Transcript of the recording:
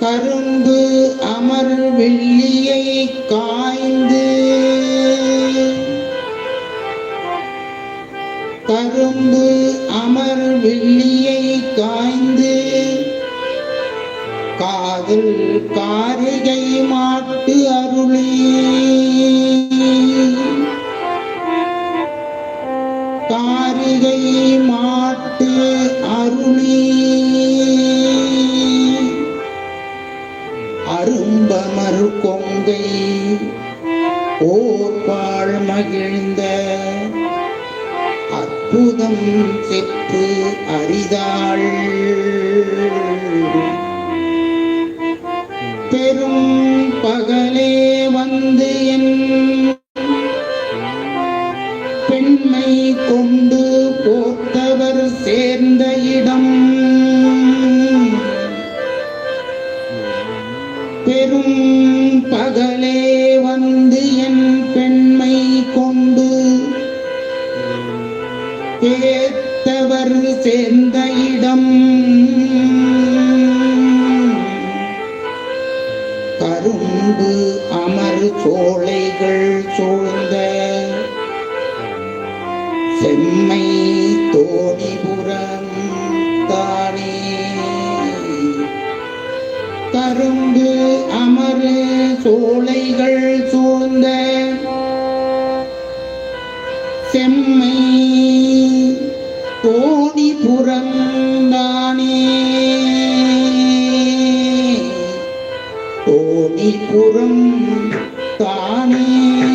கரும்பு அமர் வெள்ளி கரும்பு அமர் வெள்ளியை காய்ந்து காதல் காரிகை மாட்டு அருளே. காரிகை மாட்டு அருளே. அரும்பமர் கொங்கை ஓர்பாள் மகிழ்ந்த அற்புதம் செப்பு அரிதாள் பெரும் பகலே வந்து என் பெண்மை கொண்டு போத்தவர் சேர்ந்த இடம். பெரும் ஏத்தவர் சேர்ந்த இடம். கரும்பு அமர் சோலைகள் சூழ்ந்த செம்மை தோணிபுரம் தானே கரும்பு அமர் சோலைகள் சூழ்ந்த புறம் தானே?